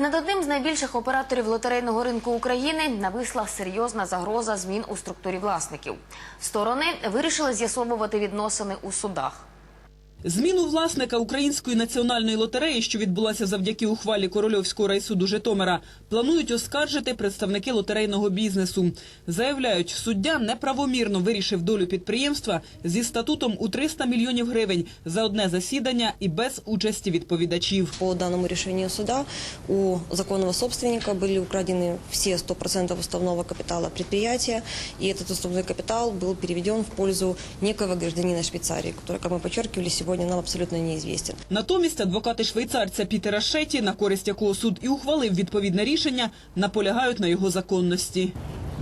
Над одним з найбільших операторів лотерейного ринку України нависла серйозна загроза змін у структурі власників. Сторони вирішили з'ясовувати відносини у судах. Зміну власника Української національної лотереї, що відбулася завдяки ухвалі Корольовського райсуду Житомира, планують оскаржити представники лотерейного бізнесу. Заявляють, суддя неправомірно вирішив долю підприємства зі статутом у 300 мільйонів гривень за одне засідання і без участі відповідачів. По данному решению суда у законного собственника были украдены все 100% уставного капитала предприятия, и этот уставной капитал был переведен в пользу некого гражданина Швейцарии, который, как мы подчеркивали, сегодня нам абсолютно неизвестен. Натомість адвокати швейцарця Пітера Шеті, на користь якого суд і ухвалив відповідне рішення, наполягають на його законності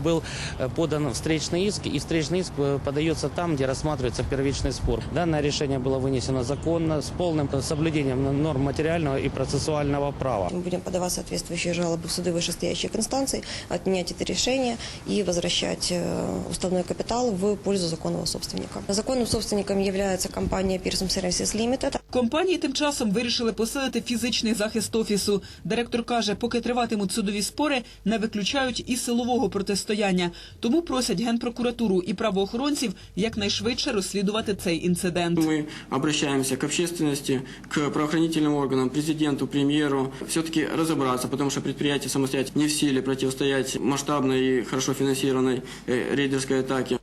был э, подан встречный иск, и встречный иск э, подается там, где рассматривается первичный спор. Данное решение было вынесено законно, с полным соблюдением норм материального и процессуального права. Мы будем подавать соответствующие жалобы в суды вышестоящих инстанций, отменять это решение и возвращать э, уставной капитал в пользу законного собственника. Законным собственником является компания Pearson Services Limited, Компанії тим часом вирішили посилити фізичний захист офісу. Директор каже, поки триватимуть судові спори, не виключають і силового протистояння. Тому просять генпрокуратуру і правоохоронців якнайшвидше розслідувати цей інцидент. Мы обращаемся к общественности, к правоохранительным органам, президенту, премьеру, все-таки разобраться, потому что предприятие самостоятельно не в силе противостоять масштабной и хорошо финансированной э, рейдерской атаке.